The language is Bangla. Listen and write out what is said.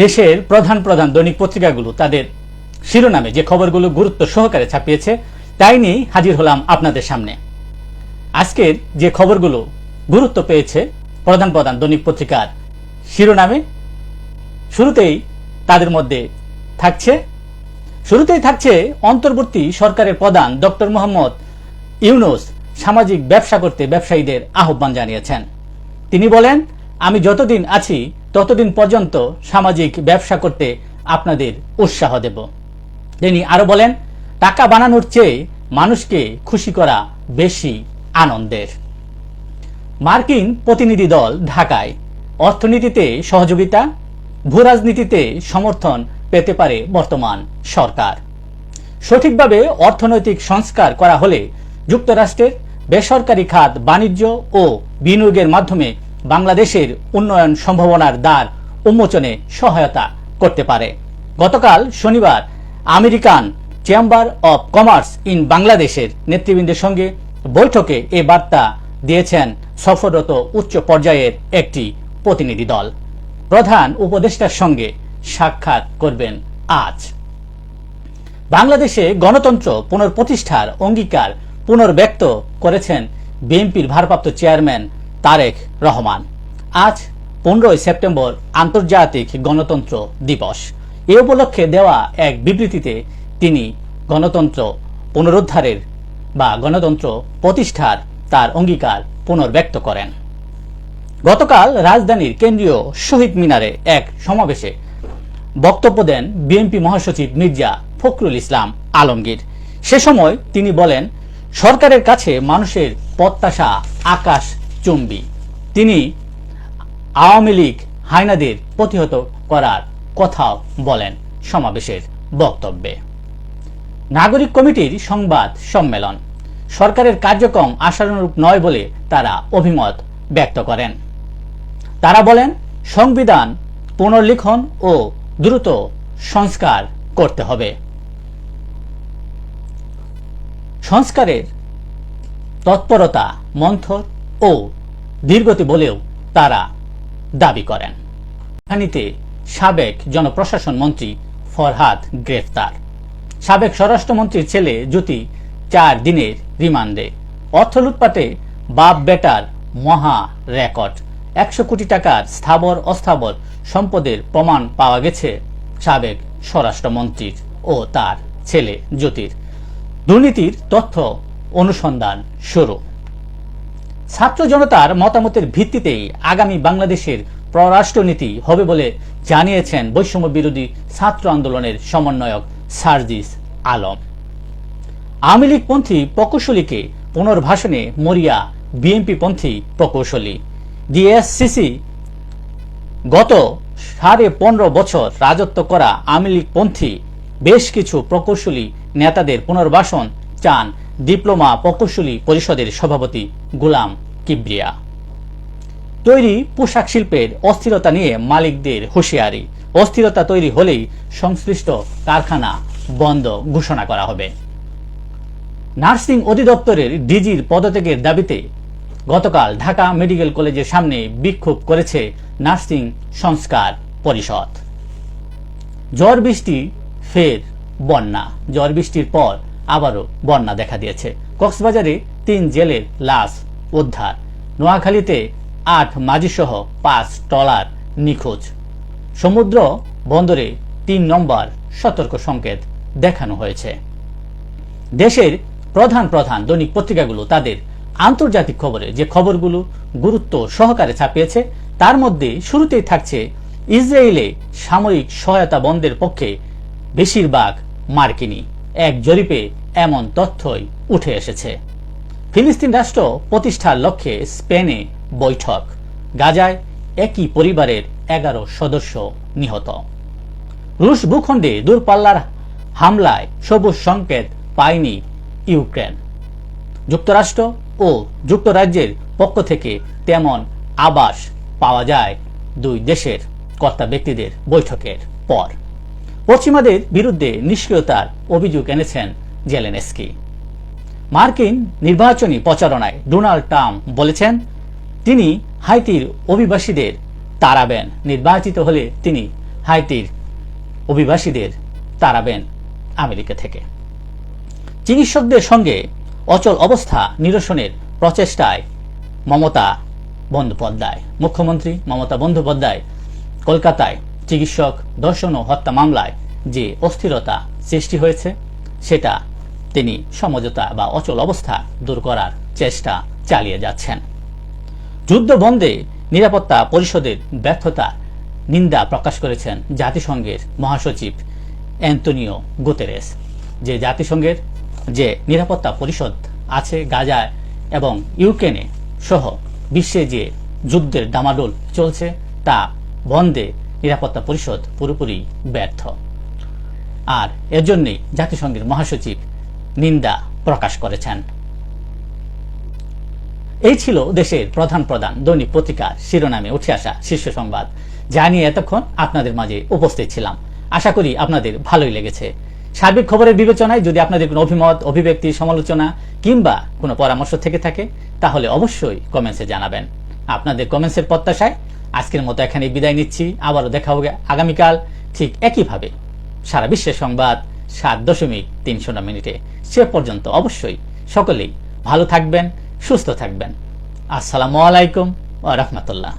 দেশের প্রধান প্রধান দৈনিক পত্রিকাগুলো, তাদের শিরোনামে যে খবরগুলো গুরুত্ব সহকারে ছাপিয়েছে, তাই নিয়েই হাজির হলাম আপনাদের সামনে। আজকের যে খবরগুলো গুরুত্ব পেয়েছে প্রধান প্রধান দৈনিক পত্রিকার শিরোনামে, শুরুতেই তাদের মধ্যে থাকছে, শুরুতেই থাকছে অন্তর্বর্তী সরকারের প্রধান ডক্টর মোহাম্মদ ইউনুস সামাজিক ব্যবসা করতে ব্যবসায়ীদের আহ্বান জানিয়েছেন। তিনি বলেন, আমি যতদিন আছি ততদিন পর্যন্ত সামাজিক ব্যবসা করতে আপনাদের উৎসাহ দেব। তিনি আরও বলেন, টাকা বানানোর চেয়ে মানুষকে খুশি করা বেশি আনন্দের। মার্কিন প্রতিনিধি দল ঢাকায় অর্থনীতিতে সহযোগিতা, ভূরাজনীতিতে সমর্থন পেতে পারে বর্তমান সরকার। সঠিকভাবে অর্থনৈতিক সংস্কার করা হলে যুক্তরাষ্ট্রের বেসরকারি খাত বাণিজ্য ও বিনিয়োগের মাধ্যমে বাংলাদেশের উন্নয়ন সম্ভাবনার দ্বার উন্মোচনে সহায়তা করতে পারে। গতকাল শনিবার American chamber of commerce in বাংলাদেশের নেতৃবৃন্দের সঙ্গে বৈঠকে এ বার্তা দিয়েছেন সফররত উচ্চ পর্যায়ের একটি প্রতিনিধি দল। প্রধান উপদেষ্টার সঙ্গে সাক্ষাৎ করবেন আজ। বাংলাদেশে গণতন্ত্র পুনর্প্রতিষ্ঠার অঙ্গীকার পুনর্ব্যক্ত করেছেন বিএনপির ভারপ্রাপ্ত চেয়ারম্যান তারেক রহমান। আজ পনেরোই সেপ্টেম্বর আন্তর্জাতিক গণতন্ত্র দিবস। এ উপলক্ষে দেওয়া এক বিবৃতিতে তিনি গণতন্ত্র পুনরুদ্ধারের বা গণতন্ত্র প্রতিষ্ঠার তার অঙ্গীকার পুনর্ব্যক্ত করেন। গতকাল রাজধানীর কেন্দ্রীয় শহীদ মিনারে এক সমাবেশে বক্তব্য দেন বিএনপি মহাসচিব মির্জা ফখরুল ইসলাম আলমগীর। সে সময় তিনি বলেন, সরকারের কাছে মানুষের প্রত্যাশা আকাশ চুম্বি। তিনি আওয়ামী লীগ হায়নাদের প্রতিহত করার কথাও বলেন সমাবেশের বক্তব্যে। নাগরিক কমিটির সংবাদ সম্মেলন। সরকারের কার্যক্রম আশানুরূপ নয় বলে তারা অভিমত ব্যক্ত করেন। তারা বলেন, সংবিধান পুনর্লিখন ও দ্রুত সংস্কার করতে হবে। সংস্কারের তৎপরতা মন্থর ও দীর্ঘতি বলেও তারা দাবি করেন। রাজধানীতে সাবেক জনপ্রশাসন মন্ত্রী ফরহাদ গ্রেফতার। সাবেক স্বরাষ্ট্রমন্ত্রীর ছেলে জ্যোতি চার দিনের রিমান্ডে। অর্থ লুটপাটে বাপ বেটার মহা রেকর্ড। একশো কোটি টাকার স্থাবর অস্থাবর সম্পদের প্রমাণ পাওয়া গেছে সাবেক স্বরাষ্ট্রমন্ত্রীর ও তার ছেলে জ্যোতির। দুর্নীতির তথ্য অনুসন্ধান শুরু। ছাত্র জনতার মতামতের ভিত্তিতেই আগামী বাংলাদেশের পররাষ্ট্রনীতি হবে বলে জানিয়েছেন বৈষম্য বিরোধী ছাত্র আন্দোলনের সমন্বয়ক সার্জিস আলম। আওয়ামী লীগপন্থী প্রকৌশলীকে পুনর্ভাষণে মরিয়া বিএনপি পন্থী প্রকৌশলী। ডিএসসিসি গত সাড়ে পনেরো বছর রাজত্ব করা আওয়ামী লীগপন্থী বেশ কিছু প্রকৌশলী নেতাদের পুনর্বাসন চান ডিপ্লোমা প্রকৌশলী পরিষদের সভাপতি গুলাম কিবরিয়া। তৈরি পোশাক শিল্পের অস্থিরতা নিয়ে মালিকদের হুঁশিয়ারি। অস্থিরতা তৈরি হলেই সংশ্লিষ্ট কারখানা বন্ধ ঘোষণা করা হবে। নার্সিং অধিদপ্তরের ডিজির পদত্যাগের দাবিতে গতকাল ঢাকা মেডিকেল কলেজের সামনে বিক্ষোভ করেছে নার্সিং সংস্কার পরিষদ। ঝড় বৃষ্টি, ফের বন্যা। ঝড় বৃষ্টির পর আবারও বন্যা দেখা দিয়েছে। কক্সবাজারে তিন জেলের লাশ উদ্ধার। নোয়াখালীতে আট মাঝিসহ পাঁচ ট্রলার নিখোঁজ। সমুদ্র বন্দরে তিন নম্বর সতর্ক সংকেত দেখানো হয়েছে। দেশের প্রধান প্রধান দৈনিক পত্রিকাগুলো তাদের আন্তর্জাতিক খবরে যে খবরগুলো গুরুত্ব সহকারে ছাপিয়েছে, তার মধ্যে শুরুতেই থাকছে ইসরায়েলে সামরিক সহায়তা বন্ধের পক্ষে বেশিরভাগ মার্কিনী। এক জরিপে এমন তথ্যই উঠে এসেছে। ফিলিস্তিন রাষ্ট্র প্রতিষ্ঠার লক্ষ্যে স্পেনে বৈঠক। গাজায় একই পরিবারের এগারো সদস্য নিহত। রুশ ভূখণ্ডে দূরপাল্লার হামলায় সবুজ সংকেত পায়নি ইউক্রেন। যুক্তরাষ্ট্র ও যুক্তরাজ্যের পক্ষ থেকে তেমন আবাস পাওয়া যায় দুই দেশের কর্তা ব্যক্তিদের বৈঠকের পর। পশ্চিমাদের বিরুদ্ধে নিষ্ক্রিয়তার অভিযোগ এনেছেন জেলেনস্কি। মার্কিন নির্বাচনী প্রচারণায় ডোনাল্ড ট্রাম্প বলেছেন, তিনি হাইতির অভিবাসীদের তাড়াবেন। নির্বাচিত হলে তিনি হাইতির অভিবাসীদের তাড়াবেন আমেরিকা থেকে। চিকিৎসকদের সঙ্গে অচল অবস্থা নিরসনের প্রচেষ্টায় মমতা বন্দ্যোপাধ্যায়। মুখ্যমন্ত্রী মমতা বন্দ্যোপাধ্যায় কলকাতায় চিকিৎসক দর্শন ও হত্যা মামলায় যে অস্থিরতা সৃষ্টি হয়েছে, সেটা তিনি সমঝোতা বা অচল অবস্থা দূর করার চেষ্টা চালিয়ে যাচ্ছেন। যুদ্ধ বন্ধে নিরাপত্তা পরিষদের ব্যর্থতা নিন্দা প্রকাশ করেছেন জাতিসংঘের মহাসচিব অ্যান্তনিও গুতেরেস। যে জাতিসংঘের যে নিরাপত্তা পরিষদ আছে গাজায় এবং ইউক্রেনে সহ বিশ্বে যে যুদ্ধের ডামাডোল চলছে, তা বন্ধে নিরাপত্তা পরিষদ পুরোপুরি ব্যর্থ। আর এর জন্যই জাতিসংঘের মহাসচিব নিন্দা প্রকাশ করেছেন। এই ছিল দেশের প্রধান প্রধান দৈনিক পত্রিকার শিরোনামে উঠে আসা শীর্ষ সংবাদ। যা নিয়ে এতক্ষণ আপনাদের মাঝে উপস্থিত ছিলাম। আশা করি আপনাদের ভালোই লেগেছে। সার্বিক খবরের বিবেচনায় যদি আপনাদের কোনো অভিমত, অভিব্যক্তি, সমালোচনা কিংবা কোনো পরামর্শ থেকে থাকে, তাহলে অবশ্যই কমেন্টসে জানাবেন। আপনাদের কমেন্টসের প্রত্যাশায় আজকের মতো এখানে বিদায় নিচ্ছি। আবারও দেখা হবে আগামীকাল ঠিক একইভাবে। সারা বিশ্বের সংবাদ সাত দশমিক তিনশো মিনিটে। সে পর্যন্ত অবশ্যই সকলেই ভালো থাকবেন, সুস্থ থাকবেন। আসসালামু আলাইকুম ও রহমতুল্লাহ।